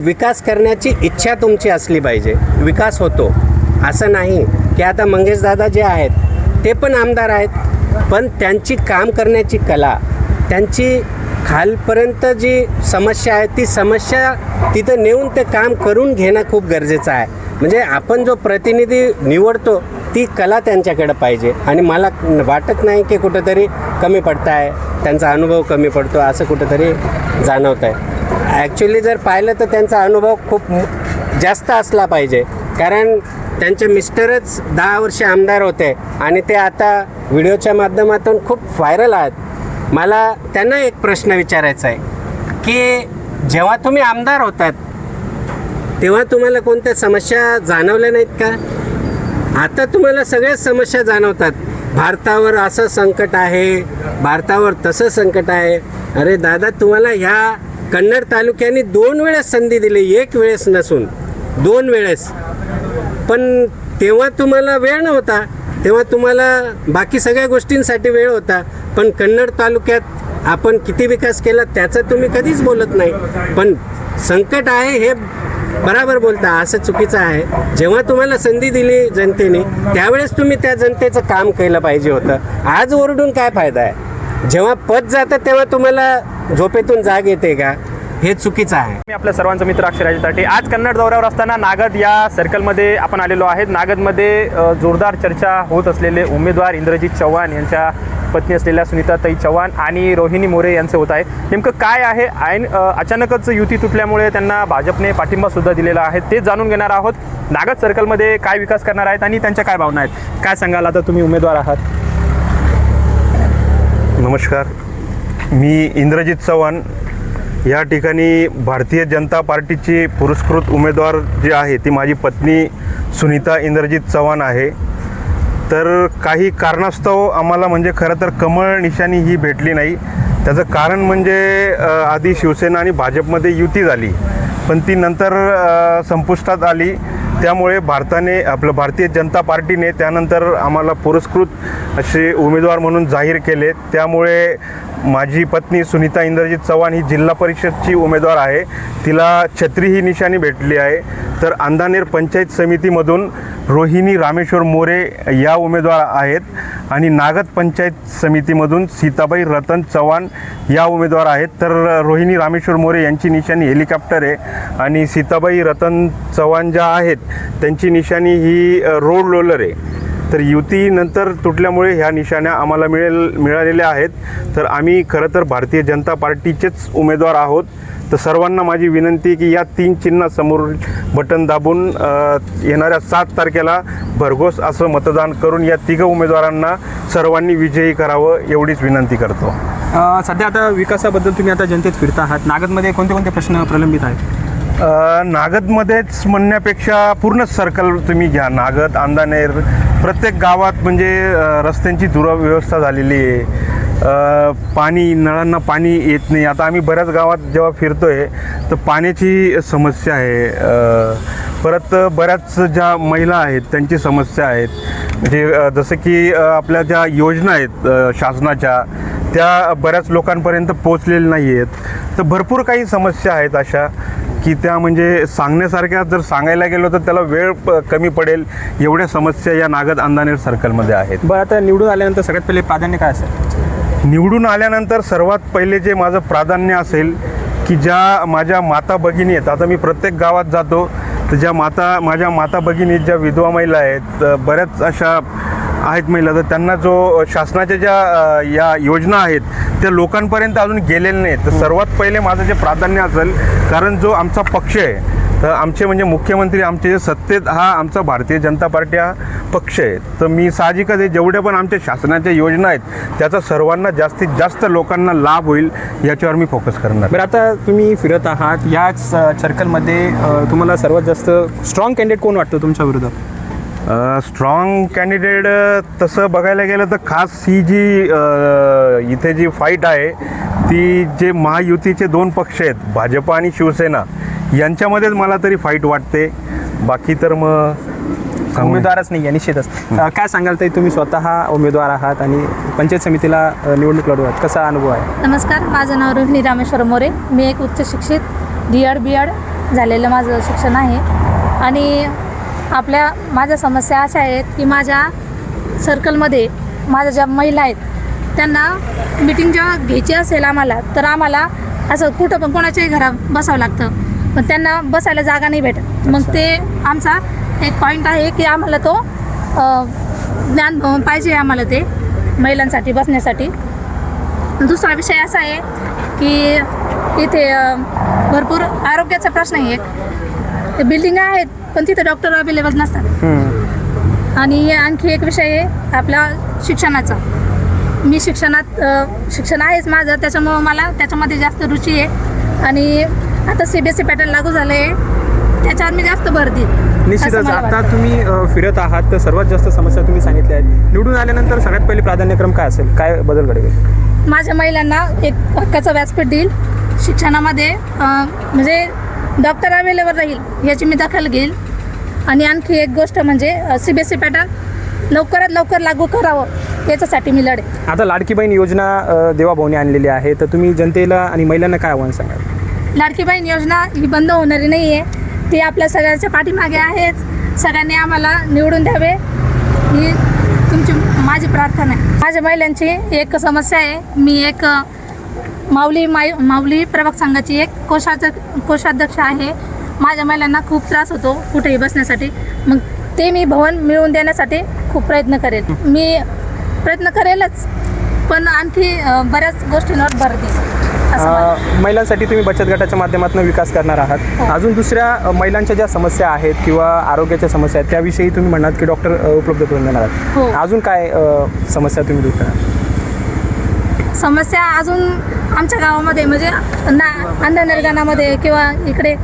विकास करण्याची इच्छा तुमची असली पाहिजे. विकास होतो. असं नाही की आता मंगेश दादा जे आहेत ते पण आमदार आहेत पण त्यांची काम करण्याची कला त्यांची खालपर्यंत जी समस्या आहे ती समस्या तिथं नेऊन ते काम करून घेणं खूप गरजेचं आहे. म्हणजे आपण जो प्रतिनिधी निवडतो ती कला त्यांच्याकडे पाहिजे. आणि मला वाटत नाही की कुठंतरी कमी पडताय त्यांचा अनुभव कमी पडतो असं कुठंतरी जाणवत आहे ॲक्च्युली जर पाहिलं तर त्यांचा अनुभव खूप जास्त असला पाहिजे. कारण त्यांचे मिस्टरच दहा वर्षे आमदार होते आणि ते आता व्हिडिओच्या माध्यमातून खूप व्हायरल आहात. मला त्यांना एक प्रश्न विचारायचा आहे की जेव्हा तुम्ही आमदार होतात तेव्हा तुम्हाला कोणत्या समस्या जाणवल्या नाहीत का? आता तुम्हाला सगळ्याच समस्या जाणवतात. भारतावर असं संकट आहे भारतावर तसं संकट आहे. अरे दादा तुम्हाला ह्या कन्नड तालुक्याने दोन वेळेस संधी दिली एक वेळेस नसून. दोन वेळेस. पण तेव्हा तुम्हाला वेळ नव्हता. तेव्हा तुम्हाला बाकी सगळ्या गोष्टींसाठी वेळ होता. पण कन्नड तालुक्यात आपण किती विकास केला त्याचं तुम्ही कधीच बोलत नाही. पण संकट आहे हे बराबर बोलता असं चुकीचं आहे. जेव्हा तुम्हाला संधी दिली जनतेने त्यावेळेस तुम्ही त्या जनतेचं काम केलं पाहिजे होतं. आज ओरडून काय फायदा आहे? जेव्हा पद जातं तेव्हा तुम्हाला झोपेतून जाग येते का? हे चुकीचं आहे. मी आपल्या सर्वांचा मित्र अक्षराजी ताटे. आज कन्नड दौऱ्यावर असताना नागद या सर्कलमध्ये आपण आलेलो आहेत. नागदमध्ये जोरदार चर्चा होत असलेले उमेदवार इंद्रजित चव्हाण यांच्या पत्नी असलेल्या सुनीताताई चव्हाण आणि रोहिणी मोरे यांचे होत आहे. नेमकं काय आहे? ऐन अचानकच युती तुटल्यामुळे त्यांना भाजपने पाठिंबा सुद्धा दिलेला आहे. ते जाणून घेणार आहोत नागद सर्कलमध्ये काय विकास करणार आहेत आणि त्यांच्या काय भावना आहेत. काय सांगाल? आता तुम्ही उमेदवार आहात. नमस्कार. मी इंद्रजित चव्हाण. या ठिकाणी भारतीय जनता पार्टीची पुरस्कृत उमेदवार जी आहे ती माझी पत्नी सुनीता इंद्रजित चव्हाण आहे. तर काही कारणास्तव आम्हाला म्हणजे खरं तर कमळ निशाणी ही भेटली नाही. त्याचं कारण म्हणजे आधी शिवसेना आणि भाजपमध्ये युती झाली पण ती नंतर संपुष्टात आली. त्यामुळे भारताने आपलं भारतीय जनता पार्टीने त्यानंतर आम्हाला पुरस्कृत असे उमेदवार म्हणून जाहीर केले. त्यामुळे माझी पत्नी सुनीता इंद्रजित चव्हाण ही जिल्हा परिषदची उमेदवार आहे. तिला छत्री ही निशाणी भेटली आहे. तर अंधानेर पंचायत समितीमधून रोहिणी रामेश्वर मोरे या उमेदवार आहेत आणि नागद पंचायत समितीमधून सीताबाई रतन चव्हाण या उमेदवार आहेत. तर रोहिणी रामेश्वर मोरे यांची निशाणी हेलिकॉप्टर आहे आणि सीताबाई रतन चव्हाण ज्या आहेत त्यांची निशाणी ही रोड रोलर आहे. तर युतीनंतर तुटल्यामुळे ह्या निशाण्या आम्हाला मिळेल मिळालेल्या आहेत. तर आम्ही खरं तर भारतीय जनता पार्टीचेच उमेदवार आहोत. तर सर्वांना माझी विनंती की या तीन चिन्हासमोर बटन दाबून येणाऱ्या सात तारखेला भरघोस असं मतदान करून या तिघ उमेदवारांना सर्वांनी विजयी करावं एवढीच विनंती करतो. सध्या आता विकासाबद्दल तुम्ही आता जनतेत फिरता आहात नागदमध्ये कोणते कोणते प्रश्न प्रलंबित आहेत? नागदमध्येच म्हणण्यापेक्षा पूर्ण सर्कल तुम्ही घ्या. नागद अंदानेर प्रत्येक गावात म्हणजे रस्त्यांची दुरव्यवस्था झालेली आहे. पाणी नळांना पाणी येत नाही. आता आम्ही बऱ्याच गावात जेव्हा फिरतो आहे तर पाण्याची समस्या आहे. परत बऱ्याच ज्या महिला आहेत त्यांची समस्या आहेत. म्हणजे जसं की आपल्या ज्या योजना आहेत शासनाच्या त्या बऱ्याच लोकांपर्यंत पोचलेल्या नाही आहेत तर भरपूर काही समस्या आहेत अशा की त्या म्हणजे सांगण्यासारख्या जर सांगायला गेलो तर त्याला वेळ कमी पडेल. एवढ्या समस्या या नागद अंदानेर सर्कलमध्ये आहेत. बरं आता निवडून आल्यानंतर सगळ्यात पहिले प्राधान्य काय असेल? निवडून आल्यानंतर सर्वात पहिले जे माझं प्राधान्य असेल की ज्या माझ्या माता भगिनी आहेत आता मी प्रत्येक गावात जातो तर ज्या माता माझ्या माता भगिनी ज्या विधवा महिला आहेत बऱ्याच अशा आहेत महिला तर त्यांना जो शासनाच्या ज्या या योजना आहेत त्या लोकांपर्यंत अजून गेलेल्या नाहीत. तर सर्वात पहिले माझं जे प्राधान्य असेल कारण जो आमचा पक्ष आहे तर आमचे म्हणजे मुख्यमंत्री आमचे जे सत्तेत हा आमचा भारतीय जनता पार्टी हा पक्ष आहे. तर मी साहजिकच हे जेवढ्या पण आमच्या शासनाच्या योजना आहेत त्याचा सर्वांना जास्तीत जास्त लोकांना लाभ होईल याच्यावर मी फोकस करणार. बरं आता तुम्ही फिरत आहात याच सर्कलमध्ये तुम्हाला सर्वात जास्त स्ट्रॉंग कॅन्डिडेट कोण वाटतो तुमच्या विरोधात? स्ट्रॉंग कॅन्डिडेट तसं बघायला गेलं तर खास ही जी इथे जी फाईट आहे ती जे महायुतीचे दोन पक्ष आहेत भाजप आणि शिवसेना यांच्यामध्येच मला तरी फाईट वाटते. बाकी तर मग. उमेदवारच नाही आहे निश्चितच काय सांगाल ताई तुम्ही? स्वतः उमेदवार आहात आणि पंचायत समितीला निवडणूक लढू आहात. कसा अनुभव आहे? नमस्कार माझं नाव रोहिणी रामेश्वर मोरे. मी एक उच्च शिक्षित डी एड बी एड झालेलं माझं शिक्षण आहे. आणि आपल्या माझ्या समस्या अशा आहेत की माझ्या सर्कलमध्ये माझ्या ज्या महिला आहेत त्यांना मीटिंग जेव्हा घ्यायची असेल आम्हाला तर आम्हाला असं कुठं पण कोणाच्याही घरात बसावं लागतं. पण त्यांना बसायला जागा नाही भेटत. मग ते आमचा एक पॉईंट आहे की आम्हाला तो ज्ञान पाहिजे आम्हाला ते महिलांसाठी बसण्यासाठी. दुसरा विषय असा आहे की इथे भरपूर आरोग्याचा प्रश्न आहे एक बिल्डिंग आहेत पण तिथे डॉक्टर अवेलेबल नसतात. हम्म. आणि आणखी एक विषय आहे आपला शिक्षणाचा. मी शिक्षणात अ, शिक्षण आहेच माझं त्याच्यामुळं मला त्याच्यामध्ये जास्त रुची आहे. आणि आता C B S C pattern लागू झालं आहे त्याच्यावर मी जास्त भर देईन असं निश्चितच. मला आता वाटतं. तुम्ही अ, फिरत आहात तर सर्वात जास्त समस्या तुम्ही सांगितल्या आहेत. निवडून आल्यानंतर सगळ्यात पहिले प्राधान्यक्रम काय असेल? काय बदल घडेल माझ्या महिलांना एक हक्काचं व्यासपीठ देईल. शिक्षणामध्ये अं, म्हणजे डॉक्टर अवेलेबल राहील याची मी दखल घेईल. आणि आणखी एक गोष्ट म्हणजे C B S C pattern लवकरात लवकर लागू करावं याच्यासाठी मी लढे आता लाडकी बहीण योजना देवाभाऊने आणलेली आहे तर तुम्ही जनतेला आणि महिलांना काय आव्हान सांगाल? लाडकी बहीण योजना ही बंद होणारी नाही आहे ती आपल्या सगळ्यांच्या पाठीमागे आहेच. सगळ्यांनी आम्हाला निवडून द्यावे. ही तुमची माझी प्रार्थना आहे. माझ्या महिलांची एक समस्या आहे. मी एक माऊली माय माऊली प्रभाग संघाची एक कोषाध्यक्ष कोषाध्यक्ष आहे. माझ्या महिलांना खूप त्रास होतो कुठेही बसण्यासाठी. मग ते मी भवन मिळवून देण्यासाठी खूप प्रयत्न करेल. मी प्रयत्न करेलच पण आणखी बऱ्याच गोष्टींवर भर देईल. अ, महिलांसाठी तुम्ही बचत गटाच्या माध्यमातून विकास करणार आहात. हो. अजून दुसऱ्या महिलांच्या ज्या समस्या आहेत किंवा आरोग्याच्या समस्या आहेत त्याविषयी तुम्ही म्हणाल की डॉक्टर उपलब्ध करून देणार आहात. हो. अजून काय समस्या तुम्ही दूर कराल समस्या अजून आमच्या गावामध्ये म्हणजे ना अंधनिर्गणामध्ये किंवा इकडे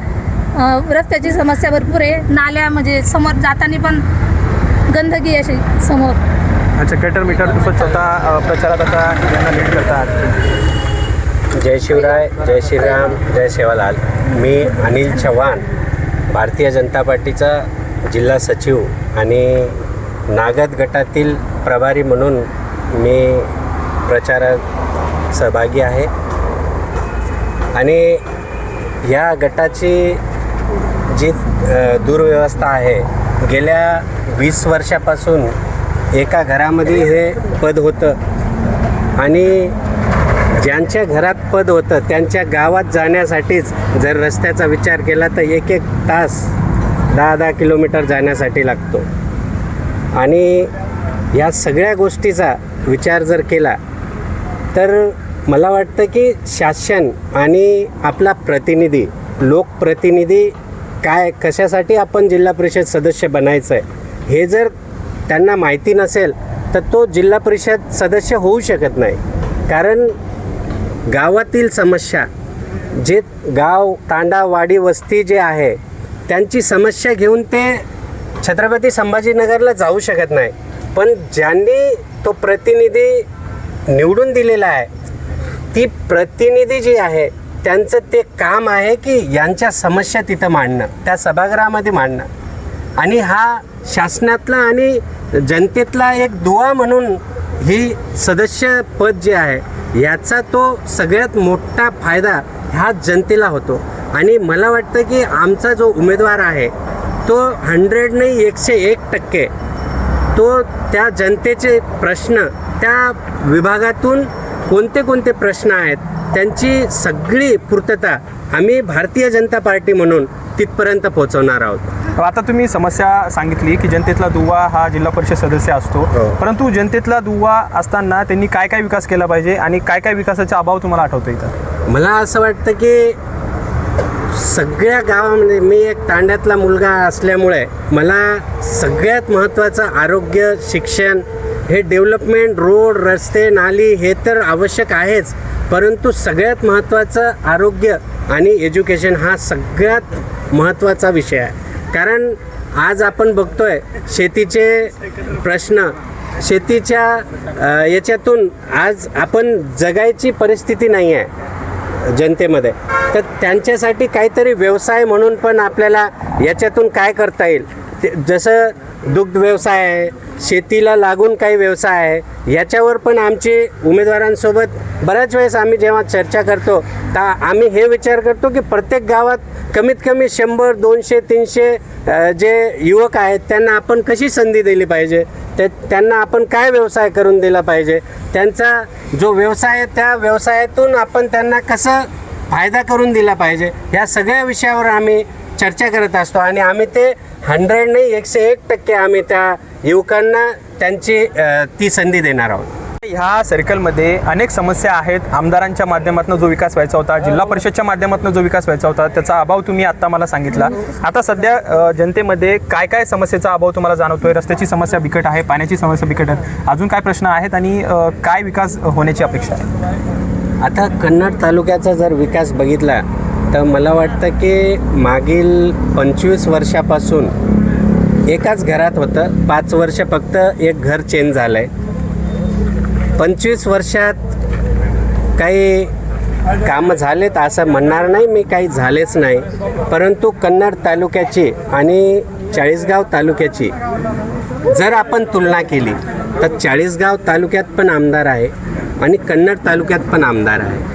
रस्त्याची समस्या भरपूर आहे. नाल्या म्हणजे समोर जाताना पण गंदगी अशी समोर. अच्छा गटर मीटर स्वच्छता प्रचारात आता यांना लीड करतात. जय शिवराय जय श्रीराम जय सेवालाल मी अनिल चव्हाण भारतीय जनता पार्टीचा जिल्हा सचिव आणि नागद गटातील प्रभारी म्हणून मी प्रचारात सहभागी आहे. आणि ह्या गटाची जी दुर्व्यवस्था आहे गेल्या वीस वर्षापासून एका घरामध्ये हे पद होतं. आणि ज्यांच्या घरात पद होतं त्यांच्या गावात जाण्यासाठीच जर रस्त्याचा विचार केला तर एक एक तास दहा दहा किलोमीटर जाण्यासाठी लागतो. आणि या सगळ्या गोष्टीचा विचार जर केला तर मला वाटतं की शासन आणि आपला प्रतिनिधी लोकप्रतिनिधी काय कशासाठी आपण जिल्हा परिषद सदस्य बनायचं आहे हे जर त्यांना माहिती नसेल तर तो जिल्हा परिषद सदस्य होऊ शकत नाही. कारण गावातील समस्या जे गाव तांडा वाडी वस्ती जे आहे त्यांची समस्या घेऊन ते छत्रपती संभाजीनगरला जाऊ शकत नाही. पण ज्यांनी तो प्रतिनिधी निवडून दिलेला आहे. ती प्रतिनिधी जी आहे त्यांचं ते काम आहे की यांच्या समस्या तिथं मांडणं त्या सभागृहामध्ये मांडणं. आणि हा शासनातला आणि जनतेतला एक दुवा म्हणून ही सदस्य पद जे आहे याचा तो सगळ्यात मोठा फायदा ह्या जनतेला होतो. आणि मला वाटतं की आमचा जो उमेदवार आहे तो हंड्रेड नाही एकशे एक टक्के. तो त्या जनतेचे प्रश्न त्या विभागातून कोणते कोणते प्रश्न आहेत त्यांची सगळी पूर्तता आम्ही भारतीय जनता पार्टी म्हणून तिथपर्यंत पोहोचवणार आहोत. आता तुम्ही समस्या सांगितली की जनतेतला दुवा हा जिल्हा परिषद सदस्य असतो. हो. परंतु जनतेतला दुवा असताना त्यांनी काय काय विकास केला पाहिजे आणि काय काय विकासाचा अभाव तुम्हाला आठवतो इथं? मला असं वाटतं की सगळ्या गावामध्ये मी एक तांड्यातला मुलगा असल्यामुळे मला सगळ्यात महत्त्वाचं आरोग्य शिक्षण हे डेव्हलपमेंट रोड रस्ते नाली हे तर आवश्यक आहेच. परंतु सगळ्यात महत्त्वाचं आरोग्य आणि एज्युकेशन हा सगळ्यात महत्त्वाचा विषय आहे. कारण आज आपण बघतोय शेतीचे प्रश्न शेतीच्या याच्यातून आज आपण जगायची परिस्थिती नाही आहे जनतेमध्ये. तर त्यांच्यासाठी काहीतरी व्यवसाय म्हणून पण आपल्याला याच्यातून काय करता येईल? ते जसं दुग्ध व्यवसाय आहे शेतीला लागून काही व्यवसाय आहे याच्यावर पण आमचे उमेदवारांसोबत बऱ्याच वेळेस आम्ही जेव्हा चर्चा करतो तर आम्ही हे विचार करतो की प्रत्येक गावात कमीत कमी शंभर दोनशे तीनशे जे युवक आहेत त्यांना आपण कशी संधी दिली पाहिजे? ते त्यांना आपण काय व्यवसाय करून दिला पाहिजे? त्यांचा जो व्यवसाय आहे त्या व्यवसायातून आपण त्यांना कसं फायदा करून दिला पाहिजे? या सगळ्या विषयावर आम्ही चर्चा करत असतो आणि आम्ही ते हंड्रेड नाही एकशे एक टक्के आम्ही त्या युवकांना त्यांची ती संधी देणार आहोत. ह्या सर्कलमध्ये अनेक समस्या आहेत. आमदारांच्या माध्यमातून जो विकास व्हायचा होता जिल्हा परिषदच्या माध्यमातून जो विकास व्हायचा होता त्याचा अभाव तुम्ही आत्ता मला सांगितला. आता सध्या जनतेमध्ये काय काय समस्येचा अभाव तुम्हाला जाणवतोय? रस्त्याची समस्या बिकट आहे पाण्याची समस्या बिकट आहे. अजून काय प्रश्न आहेत आणि काय विकास होण्याची अपेक्षा आहे? आता कन्नड तालुक्याचा जर विकास बघितला तर मला वाटतं की मागील पंचवीस वर्षापासून एकाच घरात होतं. पाच वर्ष फक्त एक घर चेंज झालं आहे पंचवीस वर्षात काही कामं झालेत असं म्हणणार नाही मी काही झालेच नाही. परंतु कन्नड तालुक्याची आणि चाळीसगाव तालुक्याची जर आपण तुलना केली तर चाळीसगाव तालुक्यात पण आमदार आहे आणि कन्नड तालुक्यात पण आमदार आहे.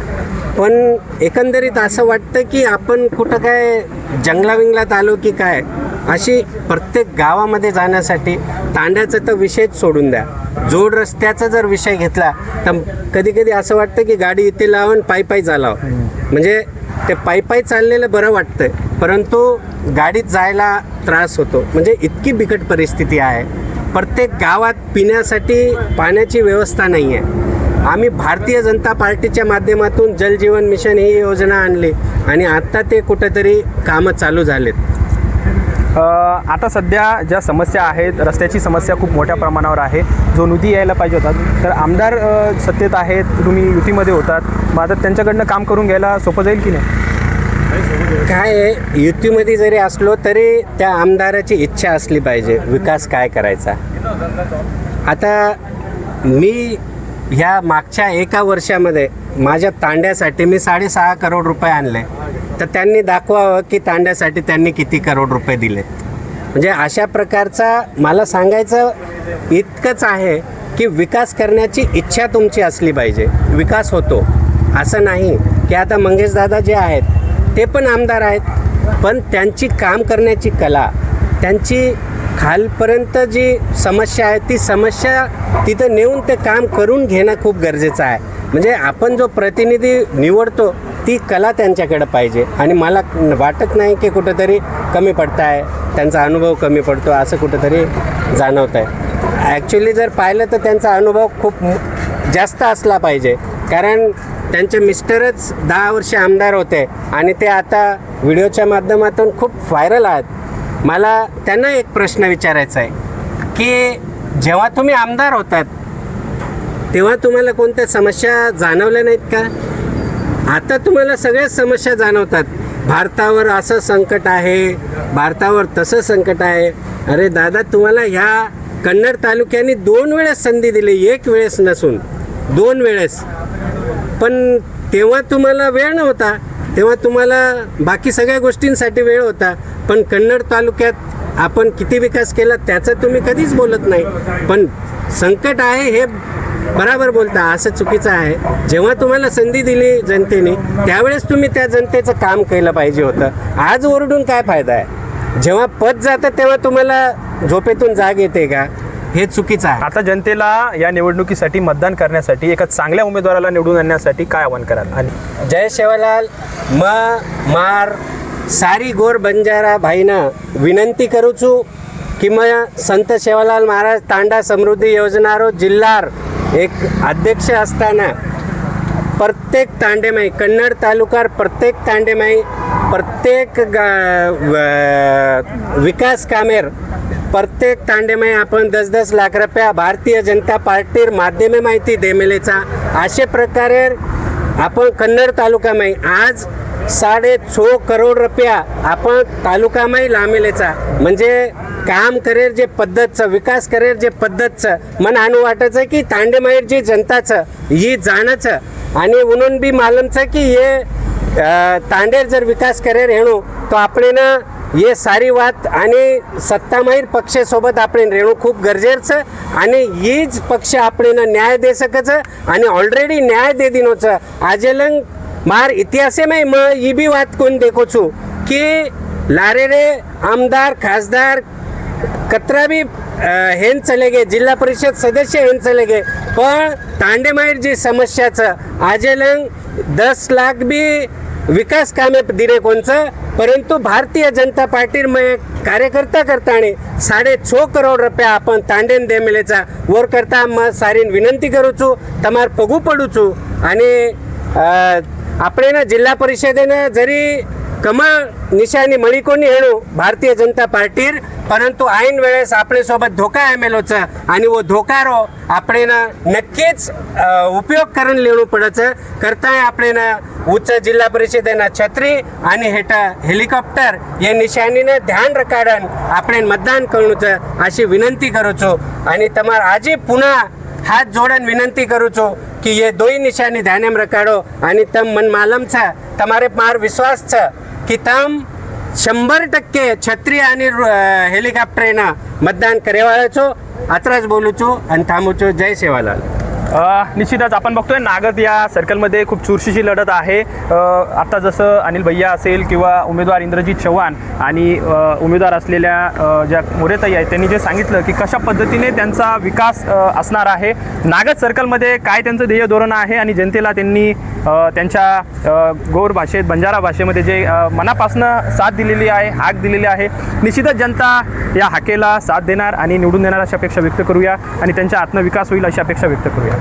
पण एकंदरीत असं वाटतं की आपण कुठं काय जंगलाविंगलात आलो की काय अशी प्रत्येक गावामध्ये जाण्यासाठी तांड्याचा तर विषयच सोडून द्या. जोड रस्त्याचा जर विषय घेतला तर कधी कधी असं वाटतं की गाडी इथे लावून पायी पायी चालावं. म्हणजे ते पायी पायी चाललेलं बरं वाटतंय परंतु गाडीत जायला त्रास होतो. म्हणजे इतकी बिकट परिस्थिती आहे. प्रत्येक गावात पिण्यासाठी पाण्याची व्यवस्था नाही आहे आम्ही भारतीय जनता पार्टीच्या माध्यमातून जलजीवन मिशन ही योजना आणली आणि आत्ता ते कुठेतरी कामं चालू झालेत. आता सध्या ज्या समस्या आहेत रस्त्याची समस्या खूप मोठ्या प्रमाणावर आहे. जो निधी यायला पाहिजे होता तर आमदार सत्तेत आहेत तुम्ही युतीमध्ये होतात. मग आता त्यांच्याकडनं काम करून घ्यायला सोपं जाईल की नाही? काय आहे युतीमध्ये जरी असलो तरी त्या आमदाराची इच्छा असली पाहिजे विकास काय करायचा. आता मी ह्या मागच्या एका वर्षामध्ये माझ्या तांड्यासाठी मी साडेसहा करोड रुपये आणले. तर त्यांनी दाखवावं की तांड्यासाठी त्यांनी किती करोड रुपये दिले म्हणजे अशा प्रकारचा मला सांगायचं इतकंच आहे की विकास करण्याची इच्छा तुमची असली पाहिजे. विकास होतो. असं नाही की आता मंगेशदादा जे आहेत ते पण आमदार आहेत. पण त्यांची काम करण्याची कला त्यांची खालपर्यंत जी समस्या आहे ती समस्या तिथं नेऊन ते काम करून घेणं खूप गरजेचं आहे. म्हणजे आपण जो प्रतिनिधी निवडतो ती कला त्यांच्याकडं पाहिजे. आणि मला वाटत नाही की कुठंतरी कमी पडत आहे त्यांचा अनुभव कमी पडतो असं कुठंतरी जाणवत आहे ॲक्च्युली जर पाहिलं तर त्यांचा अनुभव खूप जास्त असला पाहिजे. कारण त्यांचे मिस्टरच दहा वर्ष आमदार होते आणि ते आता व्हिडिओच्या माध्यमातून खूप व्हायरल आहेत. मला त्यांना एक प्रश्न विचारायचा आहे की जेव्हा तुम्ही आमदार होतात तेव्हा तुम्हाला कोणत्या समस्या जाणवल्या नाहीत का? आता तुम्हाला सगळ्याच समस्या जाणवतात. भारतावर असं संकट आहे भारतावर तसं संकट आहे. अरे दादा तुम्हाला ह्या कन्नड तालुक्याने दोन वेळेस संधी दिली एक वेळेस नसून. दोन वेळेस. पण तेव्हा तुम्हाला वेळ नव्हता. तेव्हा तुम्हाला बाकी सगळ्या गोष्टींसाठी वेळ होता. पण कन्नड तालुक्यात आपण किती विकास केला त्याचं तुम्ही कधीच बोलत नाही. पण संकट आहे हे बराबर बोलता असं चुकीचं आहे. जेव्हा तुम्हाला संधी दिली जनतेने त्यावेळेस तुम्ही त्या जनतेचं काम केलं पाहिजे होतं. आज ओरडून काय फायदा आहे? जेव्हा पद जातं तेव्हा तुम्हाला झोपेतून जाग येते का? हे चुकीचं आहे. आता जनतेला या निवडणुकीसाठी मतदान करण्यासाठी एका चांगल्या उमेदवाराला निवडून आणण्यासाठी काय आव्हान कराल? आणि जय सेवालाल म मार सारी गोर बंजारा भाईनं विनंती करू છું की मग संत सेवालाल महाराज तांडा समृद्धी योजनारो जिल्हार एक अध्यक्ष असताना प्रत्येक तांडेमाई कन्नड तालुकार प्रत्येक तांडेमाई प्रत्येक गा- व- विकास कामेर प्रत्येक तांडेमाई आपण दस दस लाख रुपया भारतीय जनता पार्टीर माध्यमे माहिती देमेलेचा. अशा प्रकारे आपण कन्नड तालुकामाई आज साडे छो करोड रुपया आपण तालुकामाई लामेलेचा म्हणजे काम करेर जे पद्धतचं विकास करेर जे पद्धतचं मन आणू वाटायचं की तांडेमाईर जे जनताचं ही जाणचं आणि म्हणून बी मालमचं की हे तांडेर जर विकास करेल रेणू तो आपण हे सारी वात आणि सत्तामाहीर पक्षासोबत आपण रेणू खूप गरजेचं आणि हीच पक्ष आपण न्याय दे सकचं आणि ऑलरेडी न्याय दे दिनोचं. आजेलंग मार इतिहासे में म ई भी बात कोण देखो છું की लारेरे आमदार खासदार कतरा भी अ, हेन चले गए जिल्हा परिषद सदस्य हेन चले गए पण तांडेमाईर जी समस्याचं आजेलंग दस लाख बी विकास कामे दिले कोणचं परंतु भारतीय जनता पार्टी में कार्यकर्ता करताने साडे छो करोड रुपया आपण तांडेन दे मिलेचा वर करता मग सारीन विनंती करू छू તમાર પગું પડું છું અને અ, આપણે જિલ્લા પરિષદેને જરી કમળ નિશાની મળી કોની હેણું ભારતીય જનતા પાર્ટી પરંતુ આઈન વેળેસ આપણે સોબત ધોકા આમેલો છે અને વો ધોકારો આપણે નક્કી જ ઉપયોગ કરીને લેવું પડે છે કરતા આપણે ઉચ્ચ જિલ્લા પરિષદેના છત્રી અને હેઠા હેલિકોપ્ટર એ નિશાનીને ધ્યાન રખાડન આપણે મતદાન કરવું છે આશી વિનંતી કરું છું અને તમારે આજે પુનઃ હાથ જોડાને વિનંતી કરું છું કે એ દોઈ નિશાની ધ્યાનેમ રખાડો અને તમ મન માલમ છે તમારે માર વિશ્વાસ છે કે તમ શંભર ટકે છત્રી અને હેલિકોપ્ટરના મતદાન કરેવાળા છો અત્રા જ બોલું છું અને થામું છું જય સેવાલાલ निश्चितच आपण बघतोय नागद या सर्कलमध्ये खूप चुरशीची लढत आहे. आता जसं अनिल भैया असेल किंवा उमेदवार इंद्रजित चव्हाण आणि उमेदवार असलेल्या ज्या मोरेताई आहेत त्यांनी जे सांगितलं की कशा पद्धतीने त्यांचा विकास असणार आहे. नागद सर्कलमध्ये काय त्यांचं ध्येय धोरण आहे आणि जनतेला त्यांनी त्यांच्या गोर भाषेत बंजारा भाषेमध्ये जे मनापासून मनापासनं साथ दिलेली आहे हाक दिलेली आहे निश्चितच जनता या हाकेला साथ देणार आणि निवडून देणार अशी अपेक्षा व्यक्त करूया आणि त्यांच्या आत्मविकास होईल अशी अपेक्षा व्यक्त करूया.